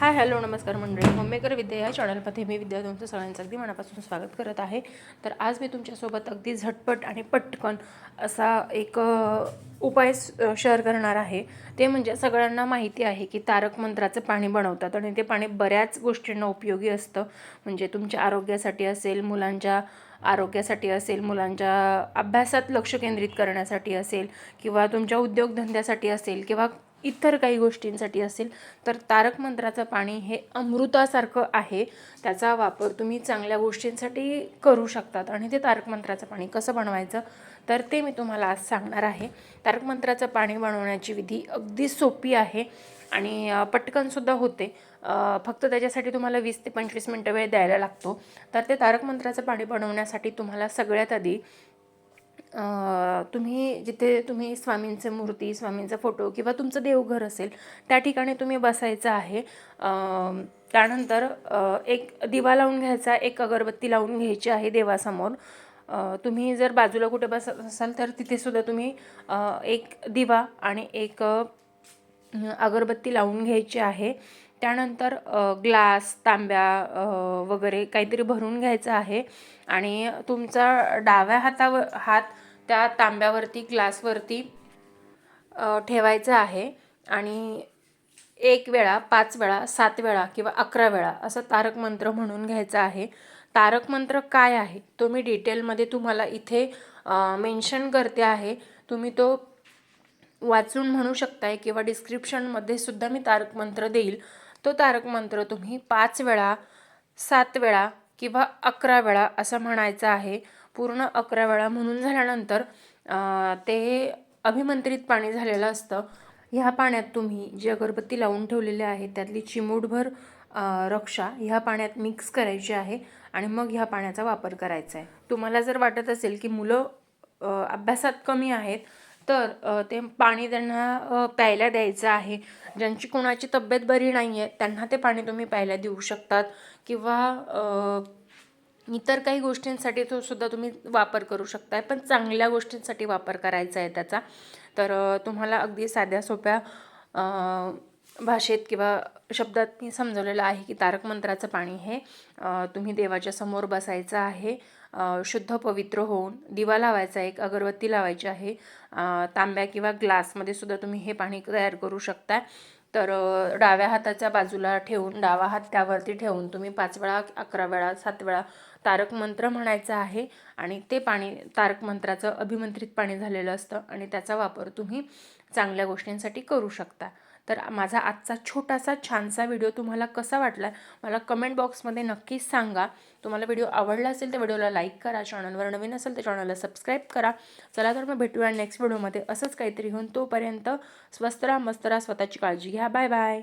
Hi hello नमस्कार मंडळी. Homemaker विद्या या चॅनलमध्ये मी विद्या तुमचं सगळ्यांचं अगदी मनापासून स्वागत करत आहे. तर आज मी तुमच्यासोबत अगदी झटपट आणि पटकन असा एक उपाय शेअर करणार आहे. ते म्हणजे सगळ्यांना माहिती आहे की तारक मंत्राचं पाणी बनवतात आणि ते पाणी बऱ्याच गोष्टींना उपयोगी असतं. म्हणजे तुमच्या आरोग्यासाठी असेल मुलांच्या आरोग्यासाठी असेल मुलांच्या अभ्यासात लक्ष केंद्रित करण्यासाठी असेल किंवा तुमच्या उद्योगधंद्यासाठी असेल किंवा इतर काही गोष्टींसाठी असेल तर तारक मंत्राचं पाणी हे अमृतासारखं आहे. त्याचा वापर तुम्ही चांगल्या गोष्टींसाठी करू शकतात. आणि ते तारक मंत्राचं पाणी कसं बनवायचं तर ते मी तुम्हाला आज सांगणार आहे. तारक मंत्राचं पाणी बनवण्याची विधी अगदी सोपी आहे आणि पटकनसुद्धा होते. फक्त त्याच्यासाठी तुम्हाला वीस ते पंचवीस मिनटं वेळ द्यायला लागतो. तर ते तारक मंत्राचं पाणी बनवण्यासाठी तुम्हाला सगळ्यात आधी तुम्ही जिथे तुम्ही स्वामींचे मूर्ती स्वामींचा फोटो किंवा तुमचं देवघर असेल त्या ठिकाणी तुम्ही बसायचं आहे. त्यानंतर एक दिवा लावून घ्यायचा एक अगरबत्ती लावून घ्यायची आहे देवासमोर. तुम्ही जर बाजूला कुठे बसत असाल तर तिथेसुद्धा तुम्ही एक दिवा आणि एक अगरबत्ती लावून घ्यायची आहे. त्यानंतर ग्लास तांब्या वगैरे काहीतरी भरून घ्यायचं आहे. आणि तुमचा डाव्या हातावर हात त्या तांब्यावरती ग्लासवरती ठेवायचं ठेवायचा आहे. आणि एक वेळा पाच वेळा सात वेळा किंवा अकरा वेळा असं तारक मंत्र म्हणून घ्यायचा आहे. तारक मंत्र काय आहे? तो मी डिटेलमध्ये तुम्हाला इथे मेन्शन करते आहे. तुम्ही तो वाचून म्हणू शकताय किंवा डिस्क्रिप्शनमध्ये सुद्धा मी तारक मंत्र देईल. तो तारक मंत्र तुम्ही पाच वेळा सात वेळा किंवा अकरा वेळा असं म्हणायचं आहे. पूर्ण अकरा वेळा म्हणून झाल्यानंतर ते अभिमंत्रित पाणी झालेलं असतं. ह्या पाण्यात तुम्ही जी अगरबत्ती लावून ठेवलेली आहे त्यातली चिमूटभर रक्षा ह्या पाण्यात मिक्स करायची आहे आणि मग ह्या पाण्याचा वापर करायचा आहे. तुम्हाला जर वाटत असेल की मुलं अभ्यासात कमी आहेत तर ते पाणी त्यांना प्यायला द्यायचं आहे. ज्यांची कोणाची तब्येत बरी नाही आहे त्यांना ते पाणी तुम्ही प्यायला देऊ शकतात. किंवा इतर काही गोष्टींसाठी तो सुद्धा तुम्ही वापर करू शकताय. पण चांगल्या गोष्टींसाठी वापर करायचा आहे त्याचा. तर तुम्हाला अगदी साध्या सोप्या भाषेत किंवा शब्दात मी समजवलेलं आहे की तारक मंत्राचं पाणी हे तुम्ही देवाच्या समोर बसायचं आहे. शुद्ध पवित्र होऊन दिवा लावायचा एक अगरबत्ती लावायची आहे. तांब्या किंवा ग्लासमध्ये सुद्धा तुम्ही हे पाणी तयार करू शकता. तर डाव्या हाताच्या बाजूला ठेवून डावा हात त्यावरती ठेवून तुम्ही पाच वेळा अकरा वेळा सात वेळा तारक मंत्र म्हणायचं आहे. आणि ते पाणी तारक मंत्राचं अभिमंत्रित पाणी झालेलं असतं आणि त्याचा वापर तुम्ही चांगल्या गोष्टींसाठी करू शकता. तर माझा आजचा छोटासा छानसा व्हिडिओ तुम्हाला कसा वाटला मला कमेंट बॉक्समध्ये नक्कीच सांगा. तुम्हाला व्हिडिओ आवडला असेल तर व्हिडिओला लाईक करा चॅनलवर नवीन असेल तर चॅनलला सबस्क्राईब करा. चला तर मग भेटूया नेक्स्ट व्हिडिओमध्ये असंच काहीतरी होऊन तोपर्यंत स्वस्त राहा मस्त राहा स्वतःची काळजी घ्या. Bye bye